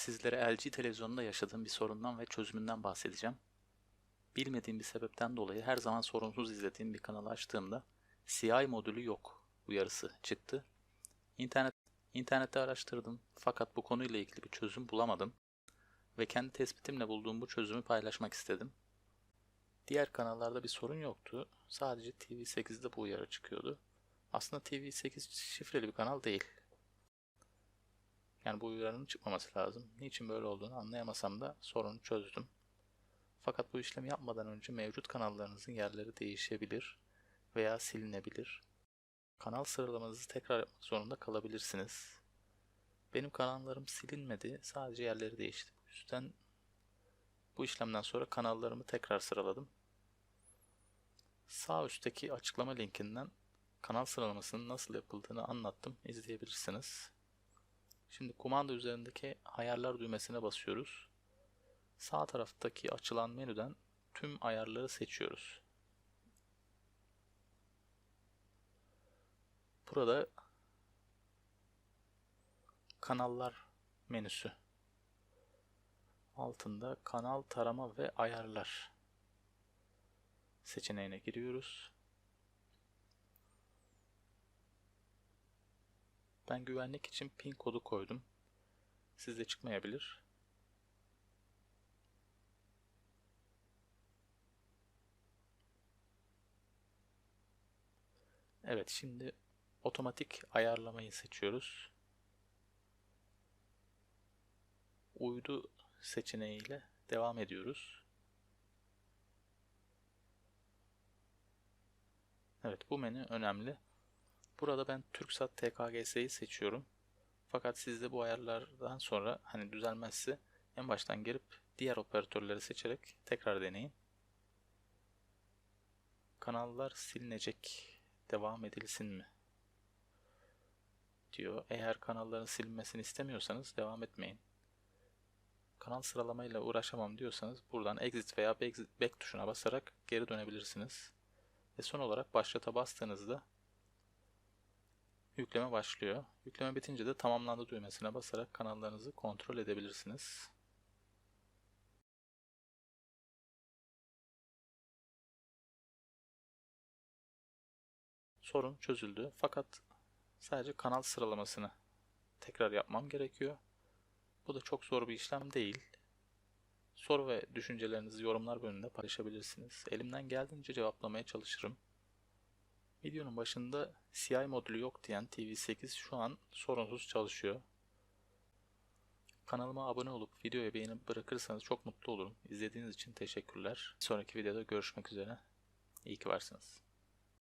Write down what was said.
Sizlere LG televizyonunda yaşadığım bir sorundan ve çözümünden bahsedeceğim. Bilmediğim bir sebepten dolayı her zaman sorunsuz izlediğim bir kanalı açtığımda CI modülü yok uyarısı çıktı. İnternet, internette araştırdım fakat bu konuyla ilgili bir çözüm bulamadım ve kendi tespitimle bulduğum bu çözümü paylaşmak istedim. Diğer kanallarda bir sorun yoktu. Sadece TV8'de bu uyarı çıkıyordu. Aslında TV8 şifreli bir kanal değil. Yani bu uyarının çıkmaması lazım. Niçin böyle olduğunu anlayamasam da sorunu çözdüm. Fakat bu işlemi yapmadan önce mevcut kanallarınızın yerleri değişebilir veya silinebilir. Kanal sıralamanızı tekrar yapmak zorunda kalabilirsiniz. Benim kanallarım silinmedi, sadece yerleri değişti. Bu yüzden bu işlemden sonra kanallarımı tekrar sıraladım. Sağ üstteki açıklama linkinden kanal sıralamasının nasıl yapıldığını anlattım, izleyebilirsiniz. Şimdi kumanda üzerindeki ayarlar düğmesine basıyoruz. Sağ taraftaki açılan menüden tüm ayarları seçiyoruz. Burada kanallar menüsü altında kanal tarama ve ayarlar seçeneğine giriyoruz. Ben güvenlik için pin kodu koydum. Sizde çıkmayabilir. Evet şimdi otomatik ayarlamayı seçiyoruz. Uydu seçeneğiyle devam ediyoruz. Evet bu menü önemli. Burada ben TürkSat TKGS'yi seçiyorum. Fakat sizde bu ayarlardan sonra hani düzelmezse en baştan girip diğer operatörleri seçerek tekrar deneyin. Kanallar silinecek. Devam edilsin mi? diyor. Eğer kanalların silinmesini istemiyorsanız devam etmeyin. Kanal sıralamayla uğraşamam diyorsanız buradan exit veya back tuşuna basarak geri dönebilirsiniz. Ve son olarak başlata bastığınızda yükleme başlıyor. Yükleme bitince de tamamlandı düğmesine basarak kanallarınızı kontrol edebilirsiniz. Sorun çözüldü fakat sadece kanal sıralamasını tekrar yapmam gerekiyor. Bu da çok zor bir işlem değil. Soru ve düşüncelerinizi yorumlar bölümünde paylaşabilirsiniz. Elimden geldiğince cevaplamaya çalışırım. Videonun başında CI modülü yok diyen TV8 şu an sorunsuz çalışıyor. Kanalıma abone olup videoya beğeni bırakırsanız çok mutlu olurum. İzlediğiniz için teşekkürler. Bir sonraki videoda görüşmek üzere. İyi ki varsınız.